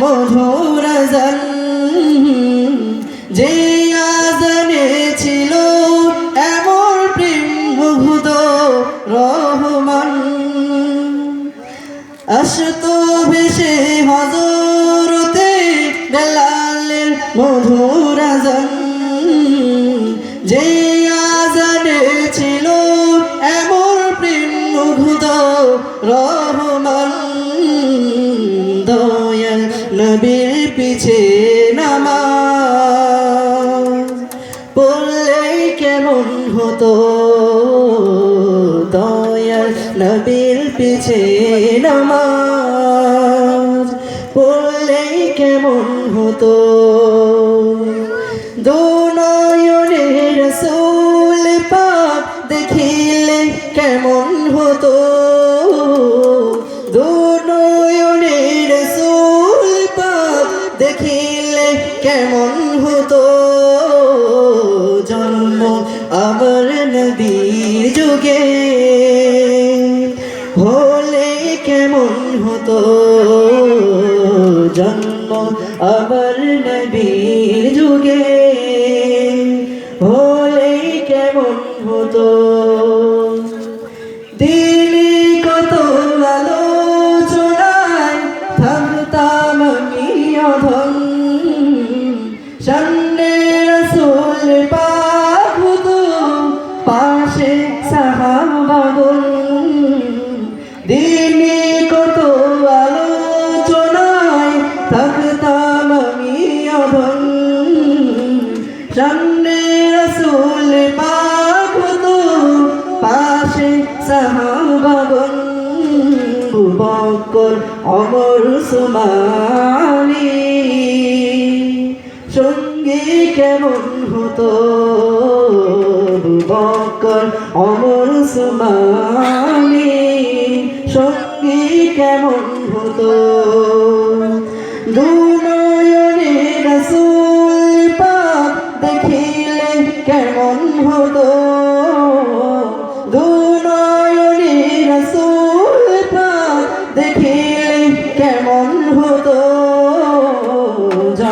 মধুর আজান যে আজানে ছিল এমন প্রেম মুগ্ধ রহমান। আসত ভেসে হজরতে বেলালের মধুর আজান যে আজানে ছিল এমন প্রেম মুগ্ধ রহমান। নবীর পিছে নামাজ পড়লে কেমন হতো? দয়াল নবীর পিছে নামাজ পড়লে কেমন হতো? দুনয়নে রসুল পাক দেখিলে কেমন হতো? দুনয়নে কেমন হতো? জন্ম আমার নদীর যুগে। হলে কেমন হতো? জন্ম আমার নবীর যুগে। হলে কেমন হতো? দিলি কত আলোচনায় সাহাবাগন দিনে কত আলোচনায় থাকতাম আমি অধম। সামনে রসুল পাক হতো, পাশে সাহাবাগন। বকর অমর সুমানি সঙ্গে কেমন হতো? বকর অমর সুমানি সঙ্গী কেমন হতো? রসুল দেখিলে কেমন হতো?